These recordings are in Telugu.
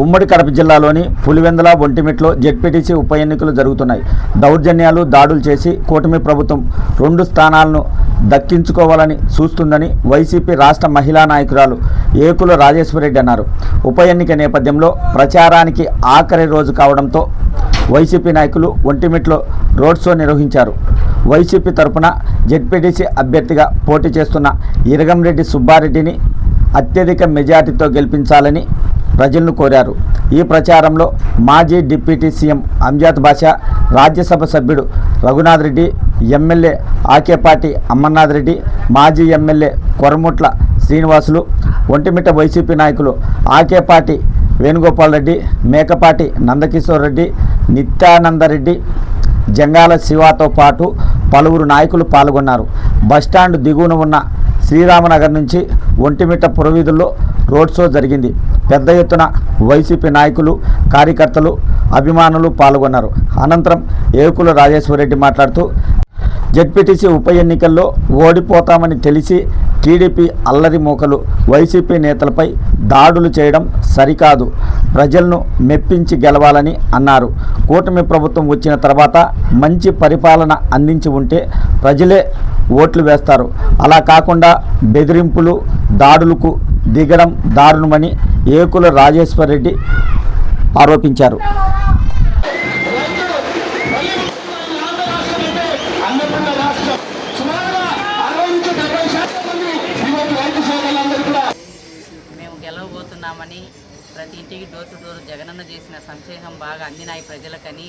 ఉమ్మడి కడప జిల్లాలోని పులివెందుల ఒంటిమిట్లో జెడ్పీటీసీ ఉప ఎన్నికలు జరుగుతున్నాయి. దౌర్జన్యాలు దాడులు చేసి కూటమి ప్రభుత్వం రెండు స్థానాలను దక్కించుకోవాలని చూస్తుందని వైసీపీ రాష్ట్ర మహిళా నాయకురాలు ఏకుల రాజేశ్వరరెడ్డి అన్నారు. ఉప ఎన్నిక నేపథ్యంలో ప్రచారానికి ఆఖరి రోజు కావడంతో వైసీపీ నాయకులు ఒంటిమిట్లో రోడ్ షో నిర్వహించారు. వైసీపీ తరపున జెడ్పీటీసీ అభ్యర్థిగా పోటీ చేస్తున్న ఇరగంరెడ్డి సుబ్బారెడ్డిని అత్యధిక మెజార్టీతో గెలిపించాలని ప్రజలను కోరారు. ఈ ప్రచారంలో మాజీ deputy CM Amzad Basha Rajya Sabha Raghunath Reddy MLA Akepati Amarnath Reddy మాజీ ఎమ్మెల్యే కొరముట్ల శ్రీనివాసులు ఒంటిమిట్ట వైసీపీ నాయకులు ఆకేపాటి వేణుగోపాల్ రెడ్డి మేకపాటి నందకిషోర్ రెడ్డి నిత్యానందరెడ్డి జంగాల శివాతో పాటు పలువురు నాయకులు పాల్గొన్నారు. బస్టాండ్ దిగువన ఉన్న శ్రీరామనగర్ నుంచి ఒంటిమిట్ట పురవీధుల్లో రోడ్ షో జరిగింది. పెద్ద ఎత్తున వైసీపీ నాయకులు కార్యకర్తలు అభిమానులు పాల్గొన్నారు. అనంతరం ఏకుల రాజేశ్వరరెడ్డి మాట్లాడుతూ జడ్పీటీసీ ఉప ఎన్నికల్లో ఓడిపోతామని తెలిసి టీడీపీ అల్లరి మూకలు వైసీపీ నేతలపై దాడులు చేయడం సరికాదు. ప్రజలను మెప్పించి గెలవాలని అన్నారు. కూటమి ప్రభుత్వం వచ్చిన తర్వాత మంచి పరిపాలన అందించి ఉంటే ప్రజలే ఓట్లు వేస్తారు. అలా కాకుండా బెదిరింపులు దాడులకు దిగడం దారుణమని ఏకుల రాజేశ్వర్ రెడ్డి ఆరోపించారు. మేము గెలవబోతున్నామని ప్రతి ఇంటికి డోర్ టు డోర్ జగనన్న చేసిన సంక్షేమం బాగా అందినాయి ప్రజలకని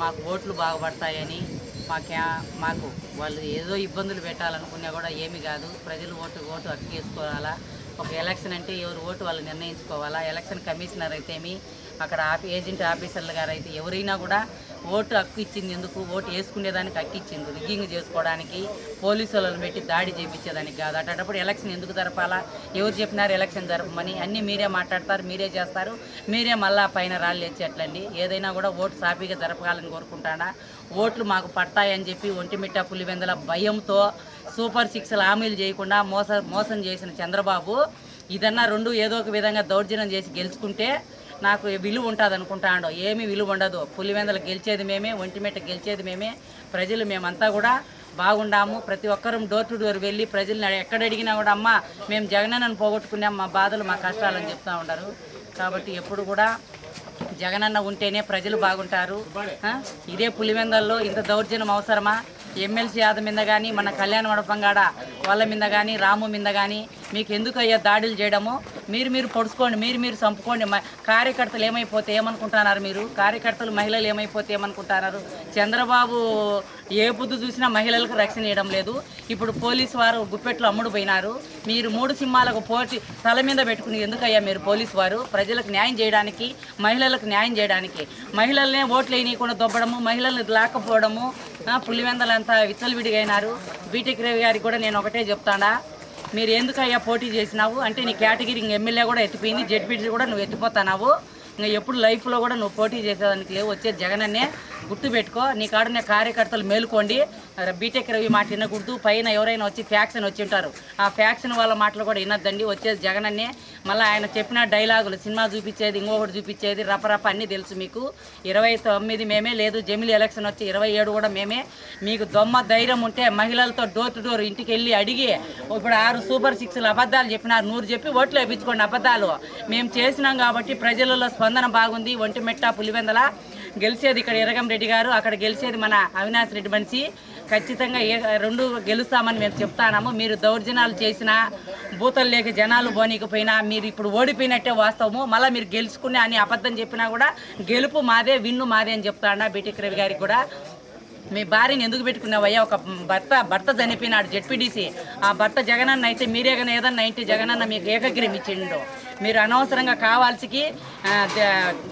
మాకు ఓట్లు బాగుపడతాయని మాకే మాకు వాళ్ళు ఏదో ఇబ్బందులు పెట్టాలనుకున్నా కూడా ఏమి కాదు. ప్రజలు ఓటు ఓటు అక్కేసుకోవాలా ఒక ఎలక్షన్ అంటే ఎవరు ఓటు వాళ్ళు నిర్ణయించుకోవాలా? ఎలక్షన్ కమిషనర్ అయితేమి అక్కడ ఏజెంట్ ఆఫీసర్లు గారు అయితే ఎవరైనా కూడా ఓటు హక్కు ఇచ్చింది ఎందుకు? ఓటు వేసుకునేదానికి హక్కు ఇచ్చింది రిగ్గింగ్ చేసుకోవడానికి పోలీసు వాళ్ళని పెట్టి దాడి చేయించేదానికి కాదు. అటప్పుడు ఎలక్షన్ ఎందుకు జరపాలా? ఎవరు చెప్పినారు ఎలక్షన్ జరపమని? అన్నీ మీరే మాట్లాడతారు మీరే చేస్తారు. మీరే మళ్ళా పైన రాళ్ళు ఎచ్చేట్లండి ఏదైనా కూడా ఓటు సాఫీగా జరపాలని కోరుకుంటానా? ఓట్లు మాకు పడతాయని చెప్పి ఒంటిమిట్ట పులివెందల భయంతో సూపర్ సిక్స్లు హామీలు చేయకుండా మోస మోసం చేసిన చంద్రబాబు ఇదన్నా రెండు ఏదో ఒక విధంగా దౌర్జన్యం చేసి గెలుచుకుంటే నాకు విలువ ఉంటుంది అనుకుంటాడో ఏమీ విలువ ఉండదు. పులివెందలు గెలిచేది మేమే ఒంటిమిట్ట గెలిచేది మేమే. ప్రజలు మేమంతా కూడా బాగుండాము. ప్రతి ఒక్కరూ డోర్ టు డోర్ వెళ్ళి ప్రజల్ని ఎక్కడ అడిగినా కూడా అమ్మ మేము జగనన్నను పోగొట్టుకున్నాం మా బాధలు మా కష్టాలని చెప్తూ ఉంటారు కాబట్టి ఎప్పుడు కూడా జగనన్న ఉంటేనే ప్రజలు బాగుంటారు. ఇదే పులివెందల్లో ఇంత దౌర్జన్యం అవసరమా? ఎమ్మెల్సీ యాదవ్ మీద కానీ మన కళ్యాణ మండపం కాడ వాళ్ళ మీద కానీ రాము మీద కానీ మీకు ఎందుకు అయ్యా దాడులు చేయడము? మీరు మీరు పొడుచుకోండి మీరు మీరు చంపుకోండి. కార్యకర్తలు ఏమైపోతే ఏమనుకుంటున్నారు మీరు? కార్యకర్తలు మహిళలు ఏమైపోతే ఏమనుకుంటున్నారు? చంద్రబాబు ఏ బుద్ధి చూసినా మహిళలకు రక్షణ ఇవ్వడం లేదు. ఇప్పుడు పోలీసు వారు గుప్పెట్లు అమ్ముడు పోయినారు. మీరు మూడు సింహాలకు పోటీ తల మీద పెట్టుకుని ఎందుకయ్యా మీరు పోలీసు వారు? ప్రజలకు న్యాయం చేయడానికి మహిళలకు న్యాయం చేయడానికి. మహిళలనే ఓట్లు వేయనీయకుండా దొబ్బడము మహిళల్ని లాక్కపోవడము పులివెందలంతా విచ్చలవిడిగా విడిగైనారు బీటెక్ రవి గారికి కూడా నేను ఒకటే చెప్తాడా మీరు ఎందుకు అయ్యా పోటీ చేసినావు? అంటే నీ కేటగిరీ ఇంక ఎమ్మెల్యే కూడా ఎత్తిపోయింది జడ్పీటీ కూడా నువ్వు ఎత్తిపోతున్నావు. ఇంకా ఎప్పుడు లైఫ్లో కూడా నువ్వు పోటీ చేసేదానికి లేవు. వచ్చే జగన్ అనే గుర్తుపెట్టుకో నీ కాడున్న కార్యకర్తలు మేలుకోండి. బీటెక్ రవి మాట వినకూడదు పైన ఎవరైనా వచ్చి ఫ్యాక్షన్ వచ్చి ఉంటారు. ఆ ఫ్యాక్షన్ వాళ్ళ మాటలు కూడా వినొద్దండి. వచ్చేది జగనన్నే. మళ్ళీ ఆయన చెప్పిన డైలాగులు సినిమా చూపించేది ఇంకొకటి చూపించేది రపరప అన్నీ తెలుసు మీకు. ఇరవై తొమ్మిది మేమే లేదు జమిలి ఎలక్షన్ వచ్చి ఇరవై ఏడు కూడా మేమే. మీకు దొమ్మ ధైర్యం ఉంటే మహిళలతో డోర్ టు డోర్ ఇంటికి వెళ్ళి అడిగి ఇప్పుడు ఆరు సూపర్ సిక్స్లు అబద్ధాలు చెప్పినారు నూరు చెప్పి ఓట్లు వేయించుకోండి అబద్ధాలు. మేము చేసినాం కాబట్టి ప్రజలలో స్పందన బాగుంది ఒంటిమెట్ట పులివెందల. గెలిచేది ఇక్కడ ఇరగం రెడ్డి గారు. అక్కడ గెలిచేది మన అవినాష్ రెడ్డి మనిషి. ఖచ్చితంగా ఏ రెండు గెలుస్తామని మేము చెప్తాము మీరు దౌర్జన్యాలు చేసినా బూతలు లేక జనాలు పోనీకపోయినా మీరు ఇప్పుడు ఓడిపోయినట్టే వాస్తవము. మళ్ళీ మీరు గెలుచుకునే అని అబద్ధం చెప్పినా కూడా గెలుపు మాదే విన్ను మాదే అని చెప్తాడా బీటెక్ రవి గారికి కూడా. మీ భార్యని ఎందుకు పెట్టుకున్నావయ్యా? ఒక భర్త భర్త చనిపోయినాడు జెడ్పీడీసీ. ఆ భర్త జగనన్న అయితే మీరే కానీ ఏదన్నా ఇంటి జగనన్న మీకు ఏకగ్రీం ఇచ్చిండు మీరు అనవసరంగా కావాల్సికి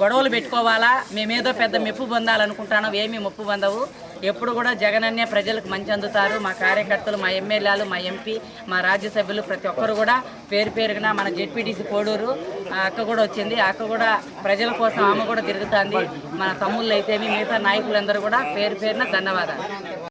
గొడవలు పెట్టుకోవాలా? మేమేదో పెద్ద మెప్పు పొందాలనుకుంటాను ఏమీ మెప్పు పొందవు. ఎప్పుడు కూడా జగనన్నే ప్రజలకు మంచి అందుతారు. మా కార్యకర్తలు మా ఎమ్మెల్యేలు మా ఎంపీ మా రాజ్యసభ్యులు ప్రతి ఒక్కరు కూడా పేరు పేరున మన జెడ్పీటీసీ కోడూరు అక్క కూడా వచ్చింది. అక్క కూడా ప్రజల కోసం ఆమె కూడా తిరుగుతుంది. మన తమ్ముళ్ళు అయితేమి మిగతా నాయకులందరూ కూడా పేరు పేరున ధన్యవాదాలు.